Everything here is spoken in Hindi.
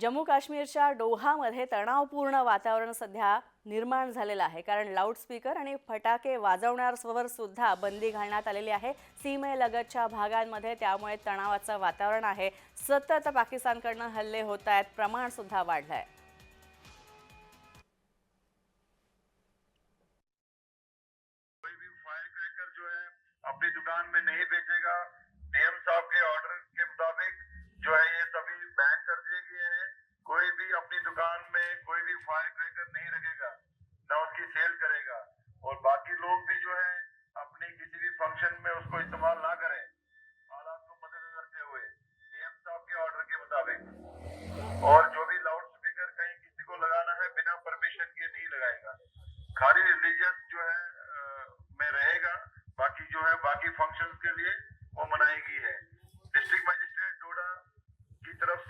जम्मू काश्मीरच्या डोहामध्ये तणावपूर्ण वातावरण सध्या निर्माण झालेलं आहे. कारण लाऊडस्पीकर आणि फटाके वाजवण्यावर सुद्धा बंदी घालण्यात आलेली आहे. सीमेलगतच्या भागांमध्ये त्यामुळे तणावाचं वातावरण आहे. सतत पाकिस्तानकडनं हल्ले होत आहेत. प्रमाण सुद्धा वाढलं आहे अपनी दुकान में नहीं बेचेगा। डीएम साहब के ऑर्डर में कोई भी फायर क्रैकर नहीं रखेगा ना उसकी सेल करेगा। और बाकी लोग भी जो है, अपनी किसी भी फ़ंक्शन में उसको इस्तेमाल ना करें। हालात को मद्देनजर रखते हुए डीएम साहब के ऑर्डर के मुताबिक। और जो भी लाउड स्पीकर कहीं किसी को लगाना है, बिना परमिशन के नहीं लगाएगा। खाली रिलीजियस जो है में रहेगा। बाकी जो है, बाकी फ़ंक्शन के लिए वो मनाई गई है। डिस्ट्रिक्ट मजिस्ट्रेट डोडा की तरफ़